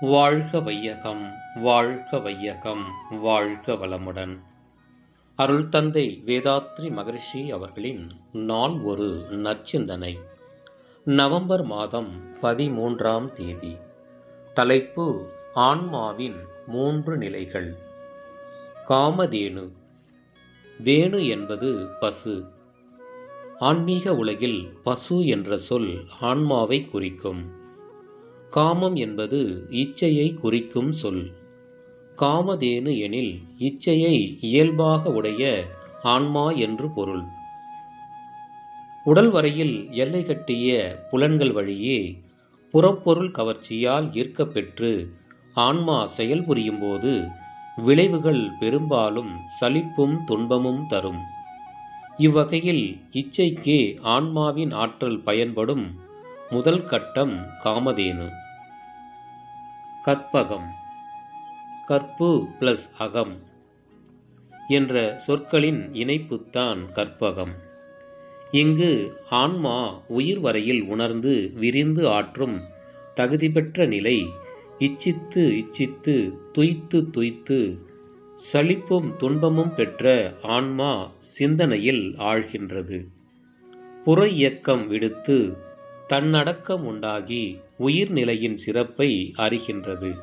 வாழ்க வையகம் வாழ்க வையகம் வாழ்க வளமுடன். அருள் தந்தை வேதாத்ரி மகரிஷி அவர்களின் நாள் ஒரு நற்சிந்தனை. நவம்பர் மாதம் பதிமூன்றாம் தேதி. தலைப்பு ஆன்மாவின் மூன்று நிலைகள். காமதேனு. வேணு என்பது பசு. ஆன்மீக உலகில் பசு என்ற சொல் ஆன்மாவை குறிக்கும். காமம் என்பது இச்சையை குறிக்கும் சொல். காமதேனு எனில் இச்சையை இயல்பாக உடைய ஆன்மா என்று பொருள். உடல் வரையில் எல்லை கட்டிய புலன்கள் வழியே புறப்பொருள் கவர்ச்சியால் ஈர்க்கப்பெற்று ஆன்மா செயல்புரியும் போது விளைவுகள் பெரும்பாலும் சலிப்பும் துன்பமும் தரும். இவ்வகையில் இச்சைக்கே ஆன்மாவின் ஆற்றல் பயன்படும் முதல் கட்டம் காமதேனு. கற்பகம். கற்பு பிளஸ் அகம் என்ற சொற்களின் இணைப்புத்தான் கற்பகம். இங்கு ஆன்மா உயிர் வரையில் உணர்ந்து விரிந்து ஆற்றும் தகுதி பெற்ற நிலை இச்சித்து இச்சித்து துய்த்து துய்த்து சலிப்பும் துன்பமும் பெற்ற ஆன்மா சிந்தனையில் ஆழ்கின்றது. புற இயக்கம் விடுத்து தன்னடக்கம் உண்டாகி உயிர்நிலையின் சிறப்பை அறிகின்றது.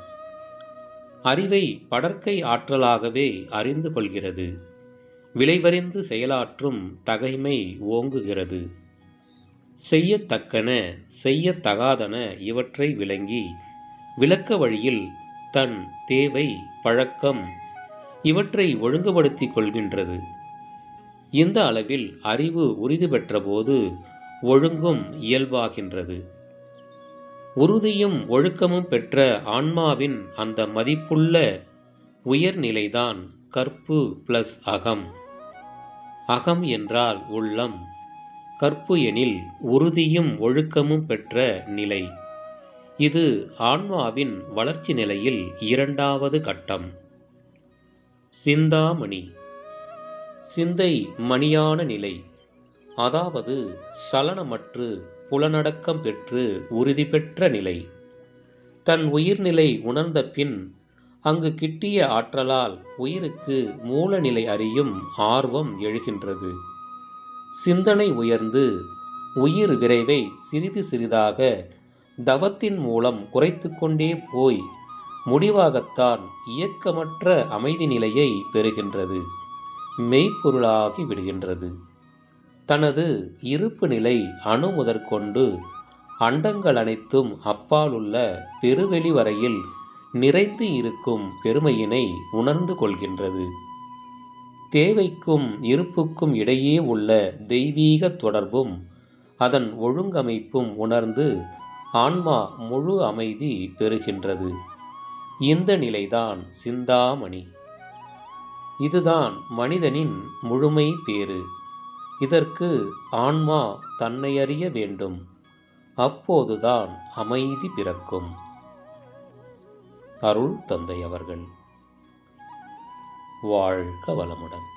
அறிவை படற்கை ஆற்றலாகவே அறிந்து கொள்கிறது. விளைவறிந்து செயலாற்றும் தகைமை ஓங்குகிறது. செய்யத்தக்கன செய்யத்தகாதன இவற்றை விளங்கி விளக்க வழியில் தன் தேவை பழக்கம் இவற்றை ஒழுங்குபடுத்திக் கொள்கின்றது. இந்த அளவில் அறிவு உறுதி பெற்றபோது ஒழுங்கும் இயல்பாகின்றது. உறுதியும் ஒழுக்கமும் பெற்ற ஆன்மாவின் அந்த மதிப்புள்ள உயர்நிலைதான் கற்பு பிளஸ் அகம். அகம் என்றால் உள்ளம். கற்பு எனில் உறுதியும் ஒழுக்கமும் பெற்ற நிலை. இது ஆன்மாவின் வளர்ச்சி நிலையில் இரண்டாவது கட்டம். சிந்தாமணி. சிந்தை மணியான நிலை. அதாவது சலனமற்று புலனடக்கம் பெற்று உறுதி பெற்ற நிலை. தன் உயிர்நிலை உணர்ந்த பின் அங்கு கிட்டிய ஆற்றலால் உயிருக்கு மூலநிலை அறியும் ஆர்வம் எழுகின்றது. சிந்தனை உயர்ந்து உயிர் விரைவை சிறிது சிறிதாக தவத்தின் மூலம் குறைத்து கொண்டே போய் முடிவாகத்தான் இயக்கமற்ற அமைதி நிலையை பெறுகின்றது. மெய்ப்பொருளாகி விடுகின்றது. தனது இருப்பு நிலை அணு முதற்கொண்டு அண்டங்கள் அனைத்தும் அப்பாலுள்ள பெருவெளி வரையில் நிறைந்து இருக்கும் பெருமையினை உணர்ந்து கொள்கின்றது. தேவைக்கும் இருப்புக்கும் இடையே உள்ள தெய்வீக தொடர்பும் அதன் ஒழுங்கமைப்பும் உணர்ந்து ஆன்மா முழு அமைதி பெறுகின்றது. இந்த நிலைதான் சிந்தாமணி. இதுதான் மனிதனின் முழுமை பேறு. இதற்கு ஆன்மா தன்னை அறிய வேண்டும். அப்போதுதான் அமைதி பிறக்கும். அருள் தந்தை அவர்கள் வாழ்க வளமுடன்.